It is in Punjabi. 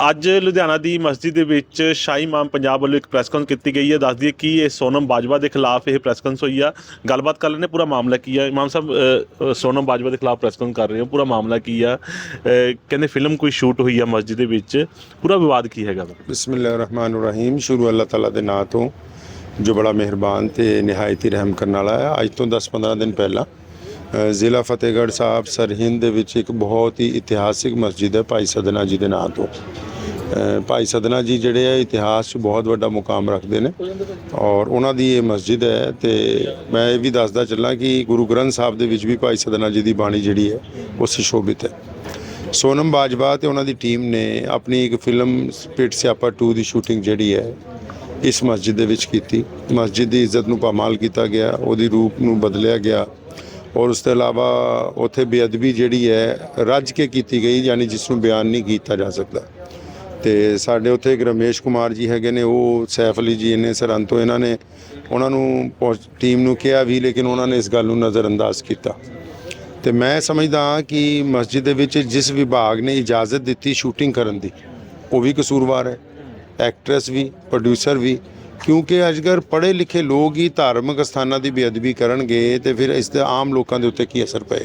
ਅੱਜ ਲੁਧਿਆਣਾ ਦੀ ਮਸਜਿਦ ਦੇ ਵਿੱਚ ਸ਼ਾਹੀ ਇਮਾਮ ਪੰਜਾਬ ਵੱਲੋਂ ਇੱਕ ਪ੍ਰੈਸ ਕਾਨਫਰੰਸ ਕੀਤੀ ਗਈ ਹੈ। ਦੱਸ ਦਈਏ ਕਿ ਇਹ ਸੋਨਮ ਬਾਜਵਾ ਦੇ ਖਿਲਾਫ ਇਹ ਪ੍ਰੈਸ ਕਾਨਫਰੰਸ ਹੋਈ ਆ। ਗੱਲਬਾਤ ਕਰ ਲੈਣੇ ਪੂਰਾ ਮਾਮਲਾ ਕੀ ਹੈ ਇਮਾਮ ਸਾਹਿਬ ਸੋਨਮ ਬਾਜਵਾ ਦੇ ਖਿਲਾਫ ਪ੍ਰੈਸ ਕਾਨਫਰੰਸ ਕਰ ਰਹੇ ਹੋ, ਪੂਰਾ ਮਾਮਲਾ ਕੀ ਆ? ਕਹਿੰਦੇ ਫਿਲਮ ਕੋਈ ਸ਼ੂਟ ਹੋਈ ਆ ਮਸਜਿਦ ਦੇ ਵਿੱਚ। ਪੂਰਾ ਵਿਵਾਦ ਕੀ ਹੈਗਾ? ਵਾ? ਬਿਸਮਿਲ੍ਲਾਹਿਰਰਹਿਮਾਨਿਰਰਹੀਮ। ਸ਼ੁਰੂ ਅੱਲਾਹ ਤਾਲਾ ਦੇ ਨਾਂ ਤੋਂ ਜੋ ਬੜਾ ਮਿਹਰਬਾਨ ਤੇ ਨਿਹਾਇਤ ਹੀ ਰਹਿਮ ਕਰਨ ਵਾਲਾ ਹੈ। ਅੱਜ ਤੋਂ 10-15 ਦਿਨ ਪਹਿਲਾਂ ਜ਼ਿਲ੍ਹਾ ਫਤਿਹਗੜ੍ਹ ਸਾਹਿਬ, ਸਰਹਿੰਦ ਦੇ ਵਿੱਚ ਇੱਕ ਬਹੁਤ ਹੀ ਇਤਿਹਾਸਿਕ ਮਸਜਿਦ ਹੈ ਭਾਈ ਸਦਨਾ ਜੀ ਦੇ ਨਾਂ ਤੋਂ। ਭਾਈ ਸਦਨਾ ਜੀ ਜਿਹੜੇ ਆ ਇਤਿਹਾਸ 'ਚ ਬਹੁਤ ਵੱਡਾ ਮੁਕਾਮ ਰੱਖਦੇ ਨੇ ਔਰ ਉਹਨਾਂ ਦੀ ਇਹ ਮਸਜਿਦ ਹੈ ਤੇ ਮੈਂ ਇਹ ਵੀ ਦੱਸਦਾ ਚੱਲਾਂ ਕਿ ਗੁਰੂ ਗ੍ਰੰਥ ਸਾਹਿਬ ਦੇ ਵਿੱਚ ਵੀ ਭਾਈ ਸਦਨਾ ਜੀ ਦੀ ਬਾਣੀ ਜਿਹੜੀ ਹੈ ਉਹ ਸੁਸ਼ੋਭਿਤ ਹੈ। ਸੋਨਮ ਬਾਜਵਾ ਤੇ ਉਹਨਾਂ ਦੀ ਟੀਮ ਨੇ ਆਪਣੀ ਇੱਕ ਫਿਲਮ ਸਪਿਟ ਸਿਆਪਾ 2 ਦੀ ਸ਼ੂਟਿੰਗ ਜਿਹੜੀ ਹੈ ਇਸ ਮਸਜਿਦ ਦੇ ਵਿੱਚ ਕੀਤੀ। ਮਸਜਿਦ ਦੀ ਇੱਜ਼ਤ ਨੂੰ ਪਾਮਾਲ ਕੀਤਾ ਗਿਆ, ਉਹਦੀ ਰੂਪ ਨੂੰ ਬਦਲਿਆ ਗਿਆ ਔਰ ਉਸ ਤੋਂ ਇਲਾਵਾ ਉੱਥੇ ਬੇਅਦਬੀ ਜਿਹੜੀ ਹੈ ਰੱਜ ਕੇ ਕੀਤੀ ਗਈ, ਯਾਨੀ ਜਿਸ ਨੂੰ ਬਿਆਨ ਨਹੀਂ ਕੀਤਾ ਜਾ ਸਕਦਾ। ਤੇ ਸਾਡੇ ਉੱਥੇ ਇੱਕ ਰਮੇਸ਼ ਕੁਮਾਰ ਜੀ ਹੈਗੇ ਨੇ, ਉਹ ਸੈਫ ਅਲੀ ਜੀ ਨੇ ਸਰਹੰਦ ਤੋਂ ਇਹਨਾਂ ਨੇ ਉਹਨਾਂ ਨੂੰ ਟੀਮ ਨੂੰ ਕਿਹਾ ਵੀ, ਲੇਕਿਨ ਉਹਨਾਂ ਨੇ ਇਸ ਗੱਲ ਨੂੰ ਨਜ਼ਰਅੰਦਾਜ਼ ਕੀਤਾ। ਤੇ ਮੈਂ ਸਮਝਦਾ ਕਿ ਮਸਜਿਦ ਦੇ ਵਿੱਚ ਜਿਸ ਵਿਭਾਗ ਨੇ ਇਜਾਜ਼ਤ ਦਿੱਤੀ ਸ਼ੂਟਿੰਗ ਕਰਨ ਦੀ, ਉਹ ਵੀ ਕਸੂਰਵਾਰ ਹੈ। ਐਕਟਰੈਸ ਵੀ ਪ੍ਰੋਡਿਊਸਰ ਵੀ, ਕਿਉਂਕਿ ਅੱਜਕੱਲ੍ਹ ਪੜ੍ਹੇ ਲਿਖੇ ਲੋਕ ਹੀ ਧਾਰਮਿਕ ਸਥਾਨਾਂ ਦੀ ਬੇਅਦਬੀ ਕਰਨਗੇ, ਤੇ ਫਿਰ ਇਸ ਦਾ ਆਮ ਲੋਕਾਂ ਦੇ ਉੱਤੇ ਕੀ ਅਸਰ ਪਏਗਾ?